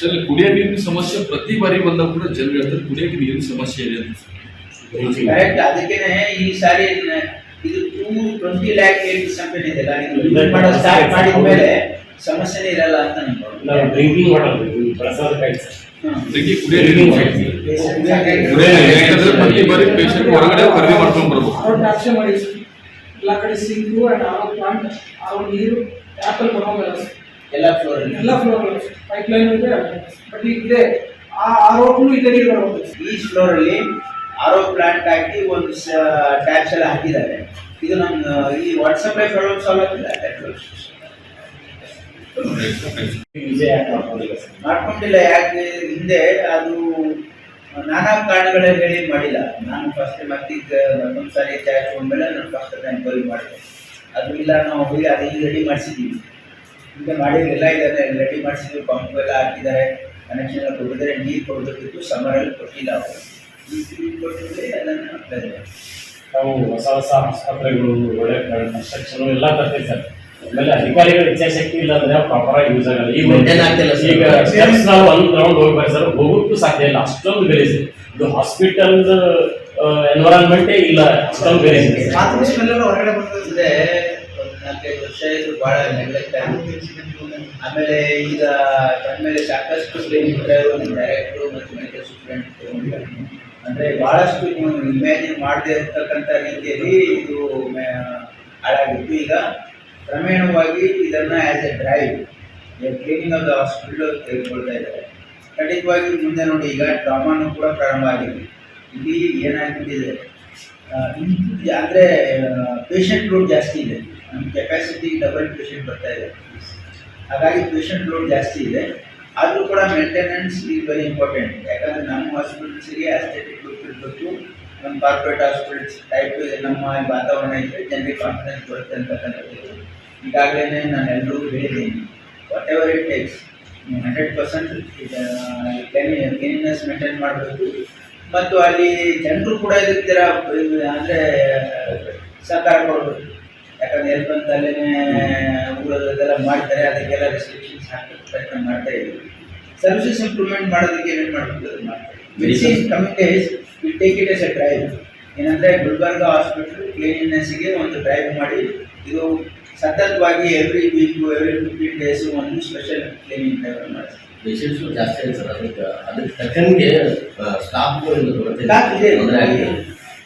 Sir ಕುಡಿಯೋ ನೀರಿನ ಸಮಸ್ಯೆ ಪ್ರತಿ ಬಾರಿ ಬಂದಾಗ ಕೂಡ ಜನರು ಹೇಳ್ತಾರೆ ಕುಡಿಯೋಕೆ ನೀರಿನ ಸಮಸ್ಯೆ ಇದೆ ಅಂತ ಕರೆಕ್ಟ್ ಅದಕ್ಕೇನೆ ಈ ಸಾರಿ ಇದು ಟೂ ಟ್ವೆಂಟಿ ಲ್ಯಾಕ್ ಏಟ್ ಇದು ಮಾಡೋದು ಸ್ಟಾರ್ಟ್ ಮಾಡಿದ ಮೇಲೆ ಸಮಸ್ಯೆನೇ ಇರಲ್ಲ ಅಂತ ನಾವು ಡ್ರಿಂಕಿಂಗ್ ವಾಟರ್ ಬಳಸೋದಕ್ಕಾಗಿ ಪ್ರತಿ ಬಾರಿ ಪೇಷಂಟ್ ಹೊರಗಡೆ ಖರೀದಿ ಮಾಡ್ಕೊಂಡು ಬರ್ಬೇಕು ಆರೋ ಮಾಡಿ ಎಲ್ಲ ಕಡೆ sink and RO plant RO ನೀರು ಬರೋಂಗಿಲ್ಲ ಸರ್ ಎಲ್ಲ ಫ್ಲೋರ್ ಎಲ್ಲ ಫ್ಲೋರ್ ಪೈಪ್ ಲೈನ್ ಇದೆ ಬಟ್ ಈಗ ಇದೆ ಆ ಆರೋಗ್ಯೂ ಇದೆ ನೀರು ಬರೋದು ಈ ಫ್ಲೋರ್ ಅಲ್ಲಿ ಆರೋ ಪ್ಲಾಂಟ್ ಹಾಕಿ ಒಂದು ಟ್ಯಾಪ್ಸ್ ಎಲ್ಲ ಹಾಕಿದ್ದಾರೆ. ಇದು ನಮ್ಮ ಈ ವಾಟ್ಸಪ್ ಪ್ರಾಬ್ಲಮ್ ಸಾಲ್ವ್ ಆಗ್ತಿಲ್ಲ ಮಾಡ್ಕೊಂಡಿಲ್ಲ ಯಾಕೆ? ಹಿಂದೆ ಅದು ನಾನಾ ಕಾರಣಗಳೇ ಹೇಳಿ ಮಾಡಿಲ್ಲ. ನಾನು ಫಸ್ಟ್ ಟೈಮ್ ಮತ್ತೊಂದು ಸಾರಿ ಟ್ಯಾಕ್ಸ್ ಬಂದ್ಮೇಲೆ ನಾನು ಫಸ್ಟ್ ಎನ್ಕ್ವೈರಿ ಮಾಡಿದೆ. ಅದು ಇಲ್ಲ ನಾವು ಹೋಗಿ ಅದು ರೆಡಿ ಮಾಡಿಸಿದ್ದೀವಿ ಈಗ ಮಾಡಿದ್ರೆಲ್ಲ ಇದ್ದಾರೆ ರೆಡಿ ಮಾಡಿಸಿದ್ರು ಪಂಪ್ ಎಲ್ಲ ಹಾಕಿದ್ದಾರೆ ಕನೆಕ್ಷನ್ ಎಲ್ಲ ಕೊಟ್ಟಿದ್ದಾರೆ ನೀರು ಕೊಡಬೇಕಿತ್ತು ಸಮರಲ್ಲಿ ಕೊಟ್ಟಿಲ್ಲ ಅವರು. ಈ ನೀರು ಕೊಟ್ಟಿದ್ರೆ ಅದನ್ನು ಹಾಕ್ತಾ ಇದ್ದಾರೆ ನಾವು ಹೊಸ ಹೊಸ ಆಸ್ಪತ್ರೆಗಳು ಒಳ್ಳೆ ಕನ್ಸ್ಟ್ರಕ್ಷನ್ ಎಲ್ಲ ತರ್ತೀವಿ ಸರ್ ಆಮೇಲೆ ಅಧಿಕಾರಿಗಳು ಇಚ್ಛಾಶಕ್ತಿ ಇಲ್ಲ ಅಂದ್ರೆ ಪ್ರಾಪರ್ ಆಗಿ ಯೂಸ್ ಆಗಲ್ಲ. ಈಗ ಈಗ ಸ್ಟೆಪ್ಸ್ ನಾವು ಒಂದು ರೌಂಡ್ ಹೋಗ್ಬೇಕು ಸರ್ ಹೋಗೋಕ್ಕೂ ಸಾಧ್ಯ ಇಲ್ಲ. ಅಷ್ಟೊಂದು ಗಲೀಜು ಇದು. ಹಾಸ್ಪಿಟಲ್ ಎನ್ವೈರನ್ಮೆಂಟೇ ಇಲ್ಲ. ಅಷ್ಟೊಂದು ಗಲೀಜು ಇದೆ. ನಾಲ್ಕೈದು ವರ್ಷ ಇದ್ರು ಭಾಳ ನೆಗ್ಲೆಕ್ಟ್ ಆಮೇಲೆ ಈಗ ಮೇಲೆ ಸಾಕಷ್ಟು ಕ್ಲಿನಿಕ್ ಡೈರೆಕ್ಟ್ರು ಮತ್ತು ಮೆಡಿಕಲ್ ಸ್ಟೂಡೆಂಟ್ ಅಂದರೆ ಭಾಳಷ್ಟು ನೀವು ಇಮ್ಯಾಜಿನ್ ಮಾಡದೇ ಇರ್ತಕ್ಕಂಥ ರೀತಿಯಲ್ಲಿ ಇದು ಹಾಳಾಗಿತ್ತು. ಈಗ ಕ್ರಮೇಣವಾಗಿ ಇದನ್ನು as a drive cleaning of the hospital ತೆಗೆದುಕೊಳ್ತಾ ಇದ್ದಾರೆ. ಖಂಡಿತವಾಗಿ ಮುಂದೆ ನೋಡಿ, ಈಗ ಡ್ರಾಮಾನು ಕೂಡ ಪ್ರಾರಂಭ ಆಗಿದೆ. ಇಲ್ಲಿ ಏನಾಗ್ಬಿಟ್ಟಿದೆ? ಅಂದರೆ ಪೇಷಂಟ್ ಲೋಡ್ ಜಾಸ್ತಿ ಇದೆ. ನಮ್ಮ ಕೆಪಾಸಿಟಿ ಡಬಲ್ ಪೇಷಂಟ್ ಬರ್ತಾ ಇದೆ. ಹಾಗಾಗಿ ಪೇಷಂಟ್ ಲೋಡ್ ಜಾಸ್ತಿ ಇದೆ. ಆದರೂ ಕೂಡ ಮೇಂಟೆನೆನ್ಸ್ ಈಸ್ ವೆರಿ ಇಂಪಾರ್ಟೆಂಟ್ ಯಾಕಂದರೆ ನಮ್ಮ ಹಾಸ್ಪಿಟಲ್ಸಿಗೆ ಅಸ್ಥೆಟಿಕ್ ಲುಕ್ ಇರಬೇಕು ನಮ್ಮ ಕಾರ್ಪೊರೇಟ್ ಹಾಸ್ಪಿಟಲ್ಸ್ ಟೈಪ್ ನಮ್ಮ ವಾತಾವರಣ ಇದ್ದರೆ ಜನರಿಗೆ ಕಾನ್ಫಿಡೆನ್ಸ್ ಬರುತ್ತೆ ಅಂತಕ್ಕಂಥದ್ದು ಈಗಾಗಲೇ ನಾನು ಎಲ್ಲರೂ ಹೇಳಿದ್ದೀನಿ. Whatever it takes hundred percent cleanness maintain ಮಾಡಬೇಕು. ಮತ್ತು ಅಲ್ಲಿ ಜನರು ಕೂಡ ಇದಕ್ಕೆ ಅಂದರೆ ಸಹಕಾರ ಕೊಡಬೇಕು. ಯಾಕಂದ್ರೆ ಅಲ್ಲೇ ಊರಲ್ಲೆಲ್ಲ ಮಾಡ್ತಾರೆ ಅದಕ್ಕೆಲ್ಲ ರೆಸ್ಟ್ರಿಕ್ಷನ್ಸ್ ಹಾಕಿ ಪ್ರಯತ್ನ ಮಾಡ್ತಾ ಇದ್ದೀವಿ ಸರ್ವಿಸಸ್ ಇಂಪ್ರೂವ್ಮೆಂಟ್ ಮಾಡೋದಕ್ಕೆ ಏನೇನು ಮಾಡಬೇಕು medicine committees will take it as a drive ಏನಂದರೆ ಗುಲ್ಬರ್ಗ ಹಾಸ್ಪಿಟಲ್ ಕ್ಲೀನಿನೆಸ್ಗೆ ಒಂದು ಡ್ರೈವ್ ಮಾಡಿ ಇದು ಸತತವಾಗಿ every week every fifteen days ಒಂದು ಸ್ಪೆಷಲ್ ಕ್ಲೀನಿಂಗ್ ಡ್ರೈವ್ ಮಾಡಿ ಪೇಷಂಟ್ಸ್ ಜಾಸ್ತಿ ಸರ್ ಅದಕ್ಕೆ ಅದಕ್ಕೆ ತಕ್ಕಂಗೆ ಸ್ಟಾಫ್ಗಳು ಕೊರತೆ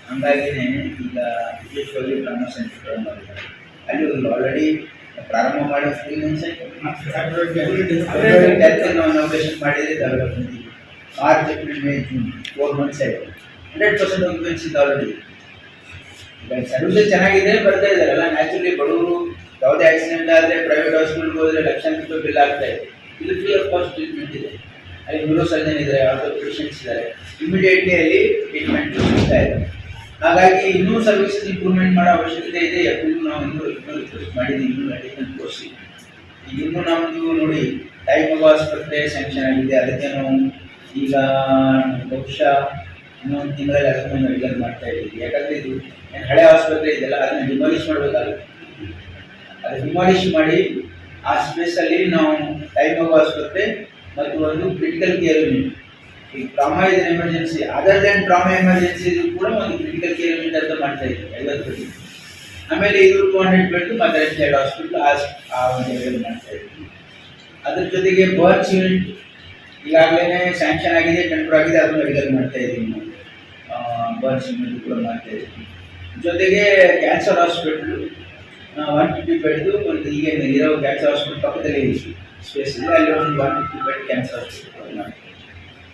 ಹಂಗಾಗಿನೇ ಈಗ ವಿಶೇಷವಾಗಿ ಬ್ರಹ್ಮ ಸಂಸ್ಕೃತ ಅಲ್ಲಿ ಒಂದು ಆಲ್ರೆಡಿ ಪ್ರಾರಂಭ ಮಾಡಿ ಫ್ರೀ ಇನಾಗ್ರೇಷನ್ ಮಾಡಿದರೆ March April May June four months ಆಯಿತು. ಹಂಡ್ರೆಡ್ ಪರ್ಸೆಂಟ್ ಆಕ್ಯುಪೆನ್ಸಿ ಇದೆ ಆಲ್ರೆಡಿ ಸರ್ವಿಸ್ ಚೆನ್ನಾಗಿದೆ ಬರ್ತಾ ಇದ್ದಾರಲ್ಲ ನ್ಯಾಚುರಲಿ ಬಡವರು ಯಾವುದೇ ಆಕ್ಸಿಡೆಂಟ್ ಆದರೆ ಪ್ರೈವೇಟ್ ಹಾಸ್ಪಿಟಲ್ಗೆ ಹೋದರೆ ಲಕ್ಷಾಂತರ ರೂಪಾಯಿ ಬಿಲ್ ಆಗ್ತಾ ಇದೆ. ಇದು ಫ್ರೀ ಆಫ್ ಕಾಸ್ಟ್ ಟ್ರೀಟ್ಮೆಂಟ್ ಇದೆ. ಅಲ್ಲಿ ನ್ಯೂರೋ ಸರ್ಜನ್ ಇದ್ದಾರೆ ಯಾವುದೋ ಪೇಷಂಟ್ಸ್ ಇದ್ದಾರೆ. ಇಮಿಡಿಯೇಟ್ಲಿ ಅಲ್ಲಿ ಟ್ರೀಟ್ಮೆಂಟ್ ಸಿಗ್ತಾ ಇದೆ. ಹಾಗಾಗಿ ಇನ್ನೂ ಸರ್ವಿಸ್ ಇಂಪ್ರೂವ್ಮೆಂಟ್ ಮಾಡೋ ಅವಶ್ಯಕತೆ ಇದೆ. ಎಪ್ಪಗೂ ನಾವು ಇನ್ನೂ ಇನ್ನೂ ರಿಕ್ವೆಸ್ಟ್ ಮಾಡಿದ್ದೀವಿ. ಇನ್ನೂ ಅಡಿಷನಲ್ ತೋರಿಸಿ ಇನ್ನೂ ನಮ್ಮದು ನೋಡಿ ಟೈಮ್ ಆಸ್ಪತ್ರೆ ಸ್ಯಾಂಕ್ಷನ್ ಆಗಿದೆ. ಅದಕ್ಕೆ ನಾವು ಈಗ ಬಹುಶಃ ಇನ್ನೊಂದು ತಿಂಗಳಲ್ಲಿ ಅದನ್ನು ಮೆಡಿಕಲ್ ಮಾಡ್ತಾ ಇದ್ದೀವಿ. ಯಾಕಂದರೆ ಇದು ಹಳೆ ಆಸ್ಪತ್ರೆ ಇದೆಯಲ್ಲ ಅದನ್ನ ಡಿಮಾಲಿಷ್ ಮಾಡಬೇಕಾಗುತ್ತೆ. ಅದು ಡಿಮಾಲಿಷ್ ಮಾಡಿ ಆ ಸ್ಪೇಸಲ್ಲಿ ನಾವು ಟೈಮ್ ಆಸ್ಪತ್ರೆ ಮತ್ತು ಒಂದು ಕ್ರಿಟಿಕಲ್ ಕೇರ್ ಯೂನಿಟ್ ಈ ಟ್ರಾಮಾ ಇದೆ emergency other than trauma emergency ಕೂಡ ಒಂದು ಕ್ರಿಟಿಕಲ್ ಕೇರ್ ಯೂನಿಟ್ ಅಂತ ಮಾಡ್ತಾ ಇದ್ದೀವಿ ಐವತ್ತು ಆಮೇಲೆ ಇದು ಟೂ ಹಂಡ್ರೆಡ್ ಬೆಡ್ ಮತ್ತೆ ಚೈಲ್ಡ್ ಹಾಸ್ಪಿಟಲ್ ಆ ಒಂದು ಏರಿಯಲ್ಲಿ ಮಾಡ್ತಾ ಇದ್ದೀವಿ ಅದ್ರ ಜೊತೆಗೆ ಬರ್ಚ್ ಯೂನಿಟ್ ಈಗಾಗಲೇ ಸ್ಯಾಂಕ್ಷನ್ ಆಗಿದೆ ಟೆಂಡರ್ ಆಗಿದೆ, ಅದನ್ನು ಮೆಡಿಕಲ್ ಮಾಡ್ತಾ ಇದ್ದೀವಿ ನಾವು ಬರ್ಚ್ ಯೂನಿಟ್ ಕೂಡ ಮಾಡ್ತಾ ಇದ್ದೀವಿ ಜೊತೆಗೆ cancer hospital one fifty bed ಒಂದು ಈಗ ಇರೋ ಕ್ಯಾನ್ಸರ್ ಹಾಸ್ಪಿಟಲ್ ಪಕ್ಕದಲ್ಲಿ ಸ್ಪೇಸ್ ಇದೆ ಅಲ್ಲಿ ಒಂದು one fifty bed cancer hospital ಮಾಡ್ತೀವಿ